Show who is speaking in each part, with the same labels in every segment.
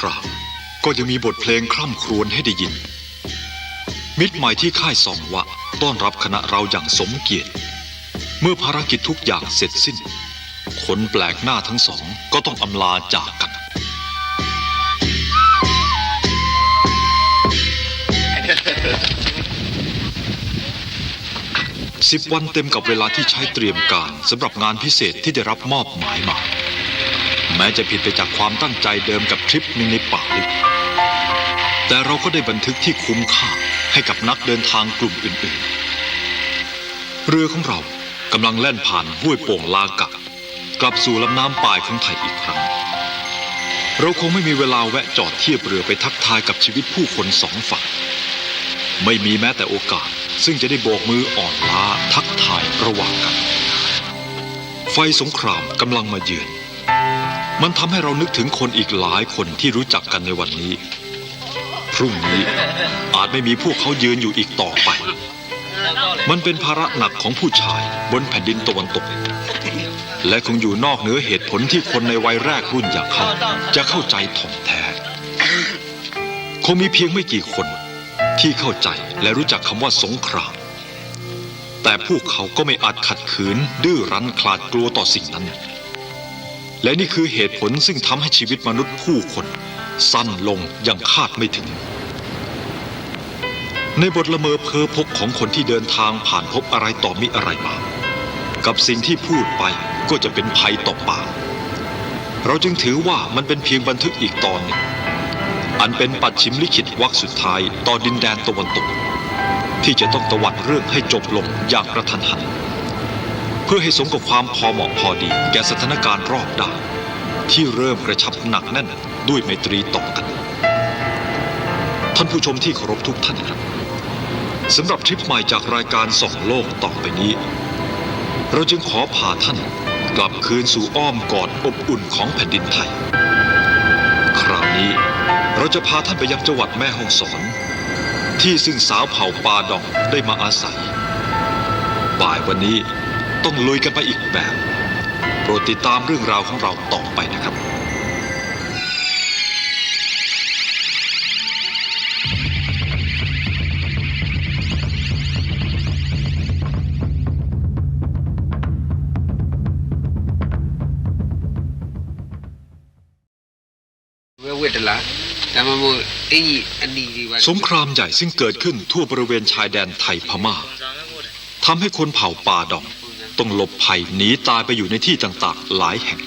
Speaker 1: ครามก็ยังมีบทเพลงคร่ำครวญให้ได้ยิน มิตรใหม่ที่ค่ายสองวะต้อนรับคณะเราอย่างสมเกียรติ เมื่อภารกิจทุกอย่างเสร็จสิ้น คนแปลกหน้าทั้งสองก็ต้องอำลาจากกันสิบวันเต็มกับเวลาที่ใช้เตรียมการสำหรับงานพิเศษที่ได้รับมอบหมายมา แม้จะผิดไปจากความตั้งใจเดิมกับทริปหนึงในป่าลึกแต่เราก็ได้บันทึกที่คุ้มค่าให้กับนักเดินทางกลุ่มอื่นๆ เรือของเรากำลังแล่นผ่านห้วยโป่งลากะกลับสู่ลำน้ำปายของไทยอีกครั้ง เราคงไม่มีเวลาแวะจอดเทียบเรือไปทักทายกับชีวิตผู้คนสองฝั่ง ไม่มีแม้แต่โอกาส ซึ่งจะได้โบกมืออ่อนล้าทักทายระหว่างกัน ไฟสงครามกำลังมาเยือน มันทำให้เรานึกถึงคนอีกหลายคนที่รู้จักกันในวันนี้ พรุ่งนี้อาจไม่มีพวกเขายืนอยู่อีกต่อไป มันเป็นภาระหนักของผู้ชายบนแผ่นดินตะวันตก และคงอยู่นอกเหนือเหตุผลที่คนในวัยแรกรุ่นอย่างเขาจะเข้าใจถ่องแท้ คงมีเพียงไม่กี่คนที่เข้าใจและรู้จักคำว่าสงคราม แต่พวกเขาก็ไม่อาจขัดขืนดื้อรั้นคลาดกลัวต่อสิ่งนั้น และนี่คือเหตุผลซึ่งทำให้ชีวิตมนุษย์ผู้คน สั้นลงอย่างคาดไม่ถึง ในบทละเมอเพอพกของคนที่เดินทางผ่านพบอะไรต่อมิอะไรมา กับสิ่งที่พูดไปก็จะเป็นภัยต่อปากเราจึงถือว่ามันเป็นเพียงบันทึกอีกตอนหนึ่งอันเป็นปัดชิมลิขิตวรรคสุดท้ายต่อดินแดนตะวันตก ที่จะต้องตวัดเรื่องให้จบลงอย่างกระทันหัน เพื่อให้สมกับความพอเหมาะพอดี แก่สถานการณ์รอบด้านที่เริ่มกระชับหนักแน่นด้วยไมตรีต่อกัน ท่านผู้ชมที่เคารพทุกท่านครับสำหรับทริปใหม่จากรายการส่องโลกต่อไปนี้ เราจึงขอพาท่านกลับคืนสู่อ้อมกอดอบอุ่นของแผ่นดินไทย คราวนี้เราจะพาท่านไปยังจังหวัดแม่ฮ่องสอน ที่ซึ่งสาวเผ่าปาดองได้มาอาศัย บ่ายวันนี้ ต้องลุยกันไปอีกแบบ โปรดติดตามเรื่องราวของเราต่อไปนะครับสงครามใหญ่ซึ่งเกิดขึ้นทั่วบริเวณชายแดนไทยพมา่าทำให้คนเผ่าป่าดอง ต้องหลบภัยหนีตายไปอยู่ในที่ต่างๆ หลายแห่ง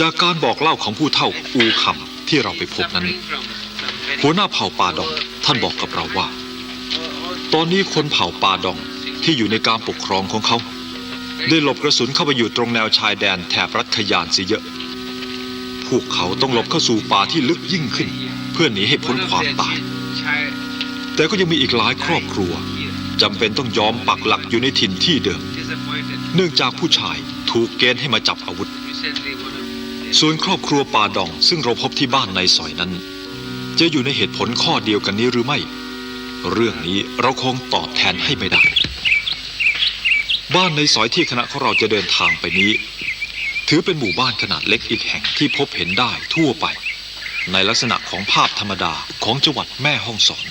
Speaker 1: จากการบอกเล่าของผู้เฒ่าอูคำที่เราไปพบนั้น หัวหน้าเผ่าปาดองท่านบอกกับเราว่า ตอนนี้คนเผ่าปาดองที่อยู่ในการปกครองของเขา ได้หลบกระสุนเข้าไปอยู่ตรงแนวชายแดนแถบรัฐขยานเสียเยอะพวกเขาต้องหลบเข้าสู่ป่าที่ลึกยิ่งขึ้น เพื่อหนีให้พ้นความตาย แต่ก็ยังมีอีกหลายครอบครัวจำเป็นต้องยอมปักหลักอยู่ในถิ่นที่เดิม เนื่องจากผู้ชายถูกเกณฑ์ให้มาจับอาวุธ ส่วนครอบครัวปาดองซึ่งเราพบที่บ้านในซอยนั้น จะอยู่ในเหตุผลข้อเดียวกันนี้หรือไม่ เรื่องนี้เราคงตอบแทนให้ไม่ได้ บ้านในซอยที่คณะของเราจะเดินทางไปนี้ ถือเป็นหมู่บ้านขนาดเล็กอีกแห่งที่พบเห็นได้ทั่วไป ในลักษณะของภาพธรรมดาของจังหวัดแม่ฮ่องสอน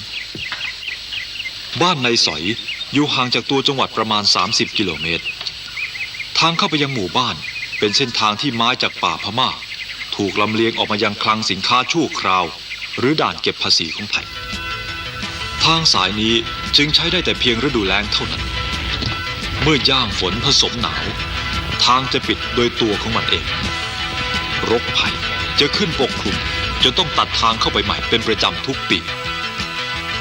Speaker 1: บ้านในสอยอยู่ห่างจากตัวจังหวัดประมาณ 30 กิโลเมตร ทางเข้าไปยังหมู่บ้าน เป็นเส้นทางที่ไม้จากป่าพม่า ถูกลำเลียงออกมายังคลังสินค้าชั่วคราว หรือด่านเก็บภาษีของไทย ทางสายนี้จึงใช้ได้แต่เพียงฤดูแล้งเท่านั้น เมื่อย่างฝนผสมหนาว ทางจะปิดโดยตัวของมันเอง รกภัยจะขึ้นปกคลุมจนต้องตัดทางเข้าไปใหม่เป็นประจำทุกปี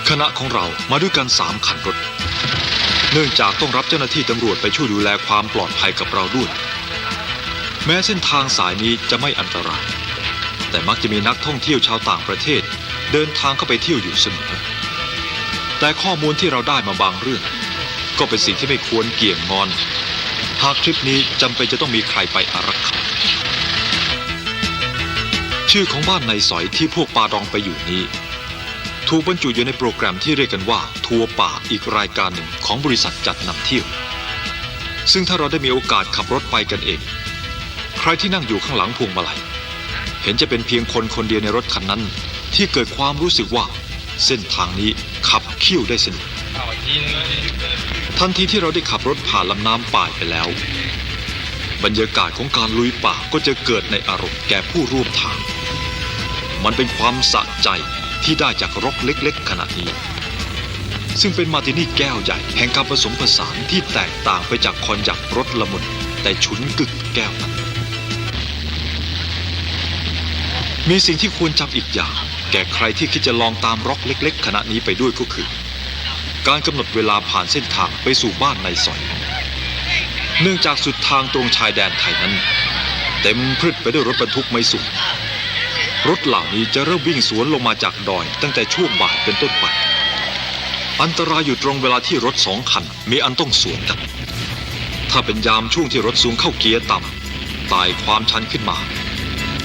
Speaker 1: คณะของเรามาด้วยกันสามคันรถ เนื่องจากต้องรับเจ้าหน้าที่ตำรวจไปช่วยดูแลความปลอดภัยกับเราด้วย แม้เส้นทางสายนี้จะไม่อันตราย แต่มักจะมีนักท่องเที่ยวชาวต่างประเทศ เดินทางเข้าไปเที่ยวอยู่เสมอแต่ข้อมูลที่เราได้มาบางเรื่อง ก็เป็นสิ่งที่ไม่ควรเกี่ยงงอน หากทริปนี้จำเป็นจะต้องมีใครไปอารักขาชื่อของบ้านในสอยที่พวกปาดองไปอยู่นี้ ถูกบรรจุอยู่ในโปรแกรมที่เรียกกันว่าทัวร์ป่าอีกรายการหนึ่งของบริษัทจัดนำเที่ยว ซึ่งถ้าเราได้มีโอกาสขับรถไปกันเอง ใครที่นั่งอยู่ข้างหลังพวงมาลัย เห็นจะเป็นเพียงคนคนเดียวในรถคันนั้น ที่เกิดความรู้สึกว่า เส้นทางนี้ขับเคี่ยวได้สนุกทันทีที่เราได้ขับรถผ่านลำน้ำป่ายไปแล้ว บรรยากาศของการลุยป่าก็จะเกิดในอารมณ์แก่ผู้ร่วมทาง มันเป็นความสะใจ ที่ได้จากรกเล็กๆขนาดนี้ ซึ่งเป็นมาร์ตินี่แก้วใหญ่แห่งการผสมผสานที่แตกต่างไปจากคอนยักรสละมุนแต่ฉุนกึกแก้วนั้นมีสิ่งที่ควรจำอีกอย่าง แก่ใครที่คิดจะลองตามร็อกเล็ก ๆ ขณะนี้ไปด้วยก็คือ การกำหนดเวลาผ่านเส้นทางไปสู่บ้านในซอย เนื่องจากสุดทางตรงชายแดนไทยนั้น เต็มพรึดไปด้วยรถบรรทุกไม่สุก รถเหล่านี้จะเริ่มวิ่งสวนลงมาจากดอย ตั้งแต่ช่วงบ่ายเป็นต้นไป อันตรายอยู่ตรงเวลาที่รถสองคันมีอันต้องสวนกัน ถ้าเป็นยามช่วงที่รถสูงเข้าเกียร์ต่ำไต่ความชันขึ้นมา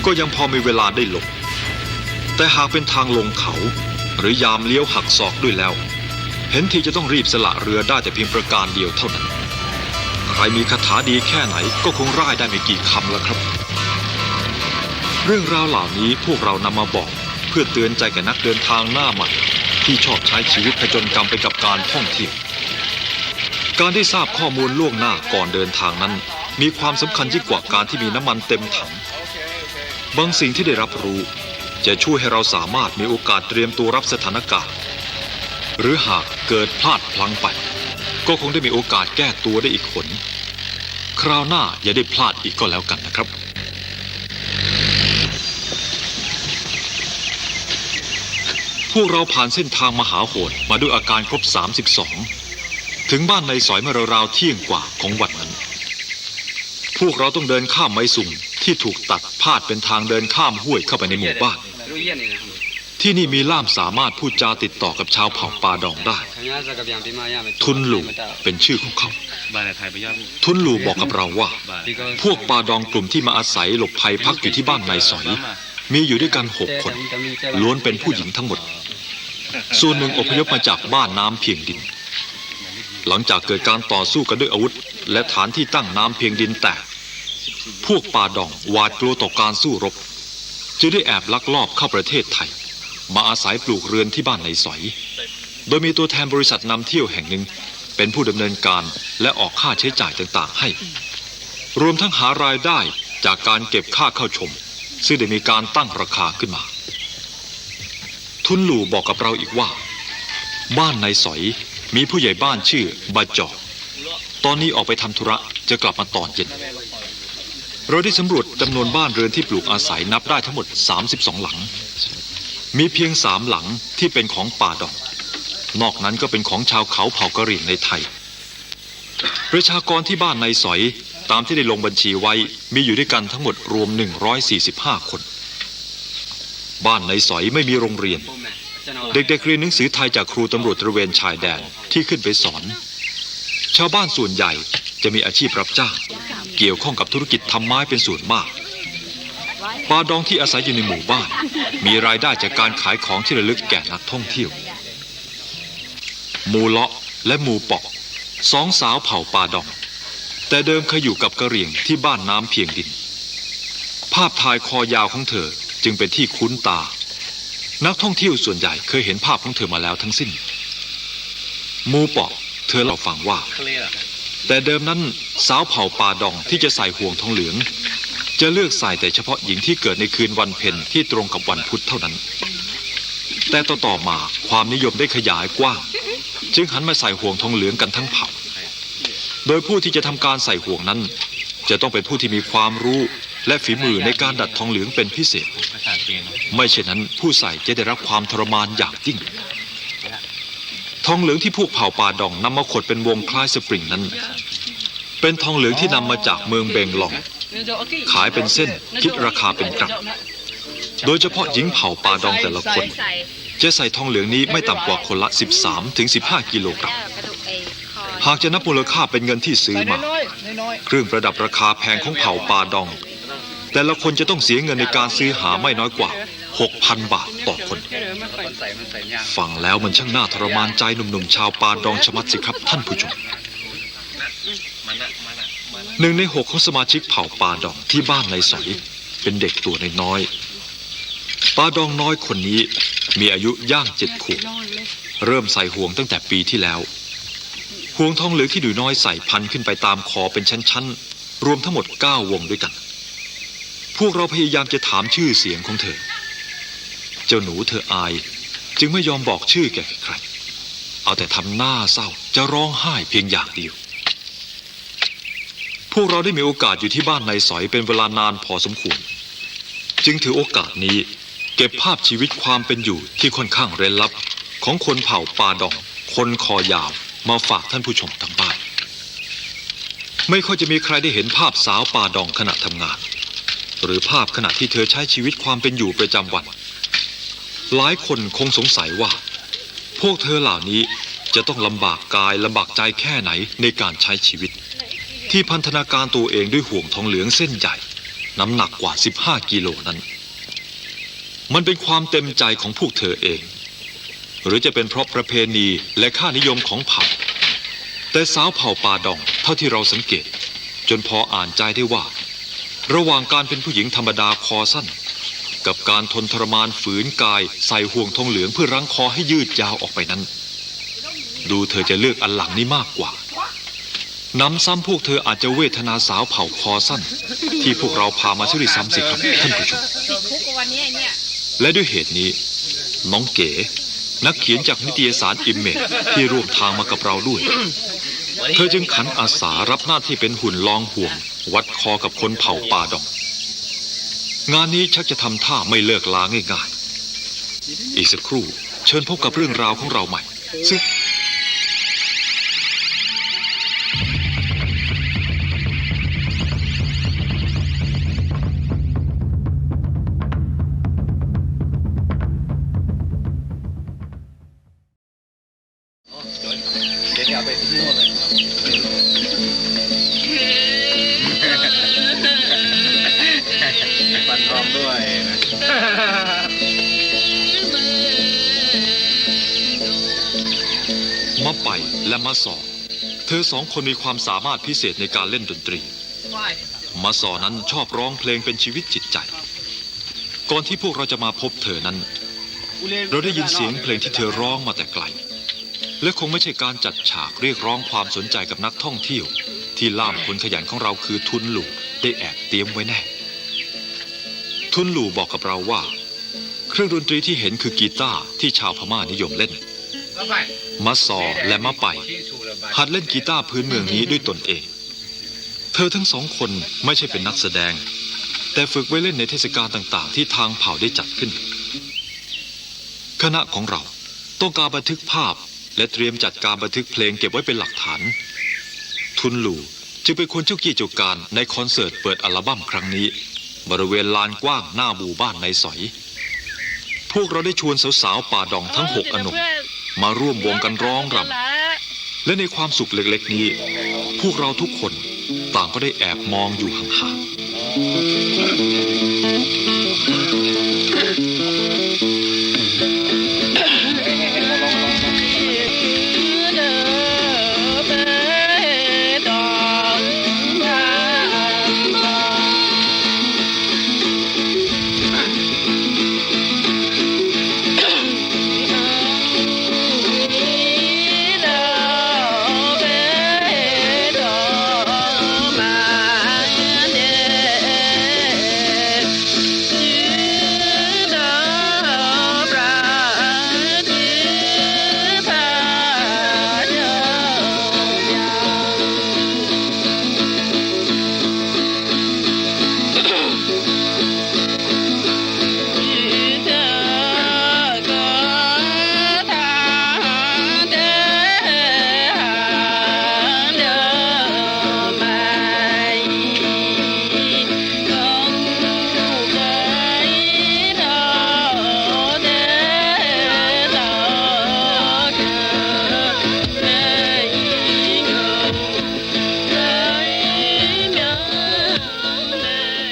Speaker 1: ก็ยังพอมีเวลาได้หลบ แต่หากเป็นทางลงเขา หรือยามเลี้ยวหักศอกด้วยแล้ว เห็นทีจะต้องรีบสละเรือได้แต่เพียงประการเดียวเท่านั้น ใครมีคาถาดีแค่ไหนก็คงร่ายได้ไม่กี่คำละครับ เรื่องราวเหล่านี้พวกเรานำมาบอก เพื่อเตือนใจแก่นักเดินทางหน้าใหม่ ที่ชอบใช้ชีวิตผจญกรรมไปกับการท่องเที่ยวการได้ทราบข้อมูลล่วงหน้าก่อนเดินทางนั้น มีความสำคัญยิ่งกว่าการที่มีน้ำมันเต็มถังบางสิ่งที่ได้รับรู้ จะช่วยให้เราสามารถมีโอกาสเตรียมตัวรับสถานการณ์ หรือหากเกิดพลาดพลั้งไป ก็คงได้มีโอกาสแก้ตัวได้อีกคนคราวหน้าอย่าได้พลาดอีกก็แล้วกันนะครับ พวกเราผ่านเส้นทางมหาโหดมาด้วยอาการครบ 32 ถึงบ้านในสอยเมื่อราวเที่ยงกว่าของวันนั้น พวกเราต้องเดินข้ามไม้สุ่มที่ถูกตัดพาดเป็นทางเดินข้ามห้วยเข้าไปในหมู่บ้าน ที่นี่มีล่ามสามารถพูดจาติดต่อกับชาวเผ่าปาดองได้ ทุนหลูเป็นชื่อของเขา
Speaker 2: ทุ
Speaker 1: นหลูบอกกับเราว่า พวกปาดองกลุ่มที่มาอาศัยหลบภัยพักอยู่ที่บ้านนายสอย มีอยู่ด้วยกันหกคน ล้วนเป็นผู้หญิงทั้งหมด ส่วนหนึ่งอพยพมาจากบ้านน้ำเพียงดิน หลังจากเกิดการต่อสู้กันด้วยอาวุธ และฐานที่ตั้งน้ำเพียงดินแตกพวกป่าดองหวาดกลัวต่อการสู้รบ จึงได้แอบลักลอบเข้าประเทศไทย มาอาศัยปลูกเรือนที่บ้านในสอย โดยมีตัวแทนบริษัทนำเที่ยวแห่งหนึ่ง เป็นผู้ดำเนินการและออกค่าใช้จ่ายต่างๆให้ รวมทั้งหารายได้จากการเก็บค่าเข้าชม ซึ่งได้มีการตั้งราคาขึ้นมา ทุนหลู่บอกกับเราอีกว่า บ้านในสอยมีผู้ใหญ่บ้านชื่อบาจอกตอนนี้ออกไปทำธุระจะกลับมาตอนเย็นเราได้สำรวจจำนวนบ้านเรือนที่ปลูกอาศัยนับได้ทั้งหมด 32 หลัง มีเพียงสามหลังที่เป็นของป่าดอก นอกนั้นก็เป็นของชาวเขาเผ่ากะเหรี่ยงในไทย ประชากรที่บ้านในสอยตามที่ได้ลงบัญชีไว้มีอยู่ด้วยกันทั้งหมดรวม 145 คน บ้านในสอยไม่มีโรงเรียน เด็กๆเรียนหนังสือไทยจากครูตำรวจตระเวนชายแดนที่ขึ้นไปสอน ชาวบ้านส่วนใหญ่จะมีอาชีพรับจ้างเกี่ยวข้องกับธุรกิจทำไม้เป็นส่วนมากปาดองที่อาศัยอยู่ในหมู่บ้าน มีรายได้จากการขายของที่ระลึกแก่นักท่องเที่ยว หมูเลาะและหมูปอกสองสาวเผ่าปาดอง แต่เดิมเคยอยู่กับกระเรียงที่บ้านน้ำเพียงดิน ภาพถ่ายคอยาวของเธอ จึงเป็นที่คุ้นตา นักท่องเที่ยวส่วนใหญ่เคยเห็นภาพของเธอมาแล้วทั้งสิ้น มูปอกเธอเล่าฟังว่า แต่เดิมนั้นสาวเผ่าป่าดองที่จะใส่ห่วงทองเหลือง จะเลือกใส่แต่เฉพาะหญิงที่เกิดในคืนวันเพ็ญที่ตรงกับวันพุธเท่านั้น แต่ต่อต่อมาความนิยมได้ขยายกว้าง จึงหันมาใส่ห่วงทองเหลืองกันทั้งเผ่า โดยผู้ที่จะทำการใส่ห่วงนั้น จะต้องเป็นผู้ที่มีความรู้และฝีมือในการดัดทองเหลืองเป็นพิเศษ ไม่เช่นนั้นผู้ใส่จะได้รับความทรมานอย่างยิ่ง ทองเหลืองที่พวกเผ่าป่าดองนำมาขดเป็นวงคล้ายสปริงนั้น เป็นทองเหลืองที่นำมาจากเมืองเบงหลอง ขายเป็นเส้นคิดราคาเป็นกรัมโดยเฉพาะหญิงเผ่าป่าดองแต่ละคน จะใส่ทองเหลืองนี้ไม่ต่ำกว่าคนละ 13ถึง15 กิโลกรัม หากจะนับมูลค่าเป็นเงินที่ซื้อมา เครื่องประดับราคาแพงของเผ่าปาดอง แต่ละคนจะต้องเสียเงินในการซื้อหาไม่น้อยกว่า 6,000 บาทต่อคน
Speaker 3: คนใส่มันใส่ยาก
Speaker 1: ฟังแล้วมันช่างน่าทรมานใจหนุ่มๆชาวปาดองชะมัดสิครับท่านผู้ชม
Speaker 2: มันอะมันอะมันอะ
Speaker 1: หนึ่งในหกของสมาชิกเผ่าปาดองที่บ้านในสอยเป็นเด็กตัวน้อยปาดองน้อยคนนี้มีอายุย่างเจ็ดขวบเริ่มใส่ห่วงตั้งแต่ปีที่แล้ว ห่วงทองเหลืองที่หนูน้อยใส่พันขึ้นไปตามคอเป็นชั้นๆ รวมทั้งหมด 9 วงด้วยกัน พวกเราพยายามจะถามชื่อเสียงของเธอ เจ้าหนูเธออาย จึงไม่ยอมบอกชื่อแก่ใคร เอาแต่ทำหน้าเศร้าจะร้องไห้เพียงอย่างเดียว พวกเราได้มีโอกาสอยู่ที่บ้านนายสอยเป็นเวลานานพอสมควร จึงถือโอกาสนี้เก็บภาพชีวิตความเป็นอยู่ที่ค่อนข้างเร้นลับของคนเผ่าปาดอง คนคอยาว มาฝากท่านผู้ชมทางบ้าน ไม่ค่อยจะมีใครได้เห็นภาพสาวป่าดองขณะทำงาน หรือภาพขณะที่เธอใช้ชีวิตความเป็นอยู่ประจำวัน หลายคนคงสงสัยว่า พวกเธอเหล่านี้จะต้องลำบากกายลำบากใจแค่ไหนในการใช้ชีวิต ที่พันธนาการตัวเองด้วยห่วงทองเหลืองเส้นใหญ่ น้ำหนักกว่า 15 กิโลนั้น มันเป็นความเต็มใจของพวกเธอเอง หรือจะเป็นเพราะประเพณีและค่านิยมของเผ่า แต่สาวเผ่าป่าดองเท่าที่เราสังเกต จนพออ่านใจได้ว่า ระหว่างการเป็นผู้หญิงธรรมดาคอสั้น กับการทนทรมานฝืนกายใส่ห่วงทองเหลืองเพื่อรั้งคอให้ยืดยาวออกไปนั้น ดูเธอจะเลือกอันหลังนี้มากกว่าน้ำซ้ำพวกเธออาจจะเวทนาสาวเผ่าคอสั้น ที่พวกเราพามาช่วยซ้ำสิครับท่านผู้ชมและด้วยเหตุนี้ น้องเก๋ นักเขียนจากนิตยสารอิมเมจที่ร่วมทางมากับเราด้วย เธอจึงขันอาสารับหน้าที่เป็นหุ่นลองห่วง วัดคอกับคนเผ่าป่าดองงานนี้ชักจะทำท่าไม่เลิกลาง่ายๆ อีกสักครู่เชิญพบกับเรื่องราวของเราใหม่ ซึ่ง
Speaker 3: ฟันทองด้วยนะ
Speaker 1: มะไปและมะสอ เธอสองคนมีความสามารถพิเศษในการเล่นดนตรีมะสอนั้นชอบร้องเพลงเป็นชีวิตจิตใจ ก่อนที่พวกเราจะมาพบเธอนั้น เราได้ยินเสียงเพลงที่เธอร้องมาแต่ไกล และคงไม่ใช่การจัดฉากเรียกร้องความสนใจกับนักท่องเที่ยว ที่ล่ามคนขยันของเราคือทุนหลู่ได้แอบเตรียมไว้แน่ ทุนหลู่บอกกับเราว่า เครื่องดนตรีที่เห็นคือกีตาร์ที่ชาวพม่านิยมเล่นมะซอและมะไป หัดเล่นกีตาร์พื้นเมืองนี้ด้วยตนเอง เธอทั้งสองคนไม่ใช่เป็นนักแสดง แต่ฝึกไว้เล่นในเทศกาลต่าง ๆ ที่ทางเผ่าได้จัดขึ้น คณะของเราต้องการบันทึกภาพ และเตรียมจัดการบันทึกเพลงเก็บไว้เป็นหลักฐาน ทุนหลู่จึงเป็นคนเจ้ากี้เจ้าการในคอนเสิร์ตเปิดอัลบั้มครั้งนี้ บริเวณลานกว้างหน้าหมู่บ้านในสอย พวกเราได้ชวนสาวๆป่าดองทั้งหกอนงมาร่วมวงกันร้องรำและในความสุขเล็กๆนี้ พวกเราทุกคนต่างก็ได้แอบมองอยู่ห่างๆ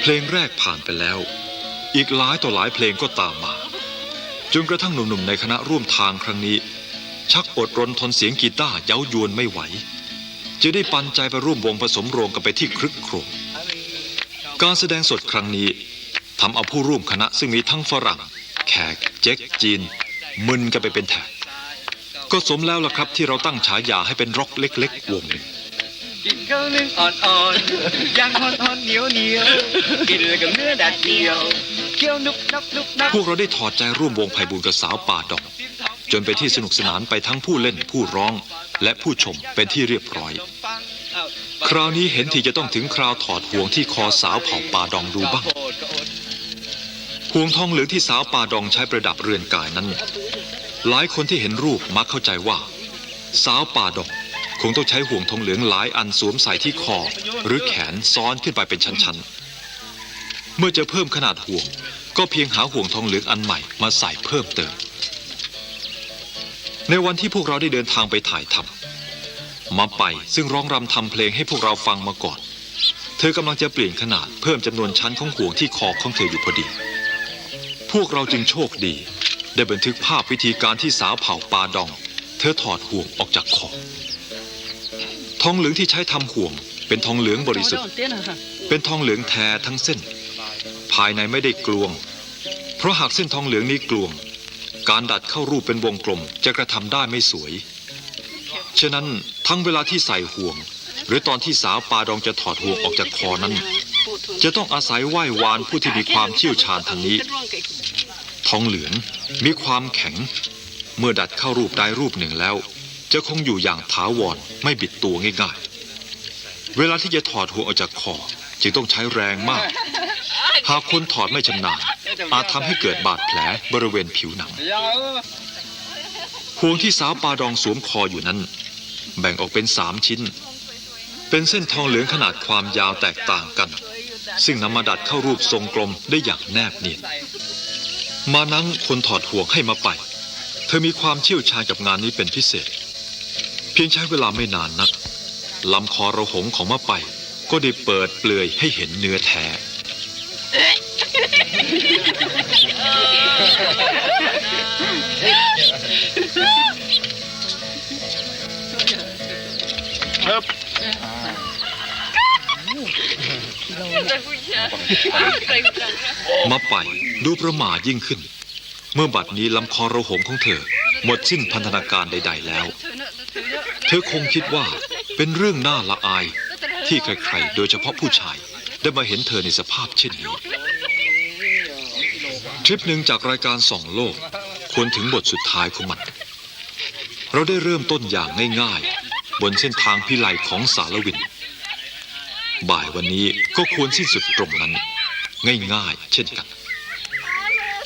Speaker 1: เพลงแรกผ่านไปแล้ว อีกหลายต่อหลายเพลงก็ตามมาจนกระทั่งหนุ่มๆในคณะร่วมทางครั้งนี้ ชักอดรนทนเสียงกีตาร์เย้ายวนไม่ไหวจะได้ปันใจไปร่วมวงผสมโรงกันไปที่ครึกโครมการแสดงสดครั้งนี้ทำเอาผู้ร่วมคณะซึ่งมีทั้งฝรั่ง แขกเจ๊กจีน มึนกันไปเป็นแถบก็สมแล้วล่ะครับที่เราตั้งฉายาให้เป็นร็อกเล็ก ๆ วงหนึ่ง
Speaker 4: กินข้าวนึ่งอ่อนๆย่างอ่อนๆเหนียวเหนียวกินแล้วกับเนื้อแดดเดียวเคี้ยวนุบนับนุบนับ
Speaker 1: พวกเราได้ถอดใจร่วมวงไผ่บุญกับสาวป่าดอก จนไปนที่สนุกสนานไปทั้งผู้เล่นผู้ร้อง และผู้ชมเป็นที่เรียบร้อย คราวนี้เห็นทีจะต้องถึงคราวถอดห่วงที่คอสาวเผ่าป่าดองดูบ้างห่วงทองเหลืองที่สาวป่าดองใช้ประดับเรือนกายนั้น หลายคนที่เห็นรูปมักเข้าใจว่า สาวป่าดอง คงต้องใช้ห่วงทองเหลืองหลายอันสวมใส่ที่คอ หรือแขนซ้อนขึ้นไปเป็นชั้นๆ เมื่อจะเพิ่มขนาดห่วง ก็เพียงหาห่วงทองเหลืองอันใหม่มาใส่เพิ่มเติม ในวันที่พวกเราได้เดินทางไปถ่ายทำมาไปซึ่งร้องรำทำเพลงให้พวกเราฟังมาก่อน เธอกำลังจะเปลี่ยนขนาดเพิ่มจำนวนชั้นของห่วงที่คอของเธออยู่พอดี พวกเราจึงโชคดี ได้บันทึกภาพวิธีการที่สาวเผ่าปาดอง เธอถอดห่วงออกจากคอ ทองเหลืองที่ใช้ทำห่วง เป็นทองเหลืองบริสุทธิ์ เป็นทองเหลืองแท้ทั้งเส้น ภายในไม่ได้กลวง เพราะหากเส้นทองเหลืองนี้กลวง การดัดเข้ารูปเป็นวงกลมจะกระทำได้ไม่สวย ฉะนั้นทั้งเวลาที่ใส่ห่วง หรือตอนที่สาวปาดองจะถอดห่วงออกจากคอนั้น จะต้องอาศัยไหว้วานผู้ที่มีความเชี่ยวชาญทางนี้ ทองเหลืองมีความแข็ง เมื่อดัดเข้ารูปใดรูปหนึ่งแล้ว จะคงอยู่อย่างถาวรไม่บิดตัวง่ายๆ เวลาที่จะถอดห่วงออกจากคอจึงต้องใช้แรงมาก หากคนถอดไม่ชำนาญอาจทำให้เกิดบาดแผลบริเวณผิวหนังห่วงที่สาวปาดองสวมคออยู่นั้น แบ่งออกเป็นสามชิ้น เป็นเส้นทองเหลืองขนาดความยาวแตกต่างกัน ซึ่งนำมาดัดเข้ารูปทรงกลมได้อย่างแนบเนียนมานังคนถอดห่วงให้มาไป เธอมีความเชี่ยวชาญกับงานนี้เป็นพิเศษ เพียงใช้เวลาไม่นานนักลำคอระหงของมะไป ก็ได้เปิดเปลือยให้เห็นเนื้อแท้มาไปดูประหม่ายิ่งขึ้น เมื่อบัดนี้ลำคอระหงของเธอ หมดสิ้นพันธนาการใด ๆ แล้ว เธอคงคิดว่าเป็นเรื่องน่าละอายที่ใครๆ โดยเฉพาะผู้ชาย ได้มาเห็นเธอในสภาพเช่นนี้ ทริปหนึ่งจากรายการส่องโลก ควรถึงบทสุดท้ายของมัน เราได้เริ่มต้นอย่างง่ายๆ บนเส้นทางพิไลของสารวิน บ่ายวันนี้ก็ควรสิ้นสุดตรงนั้น ง่ายๆ เช่นกัน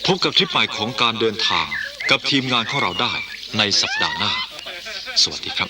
Speaker 1: พบกับทริปใหม่ของการเดินทางกับทีมงานของเราได้ในสัปดาห์หน้า สวัสดีครับ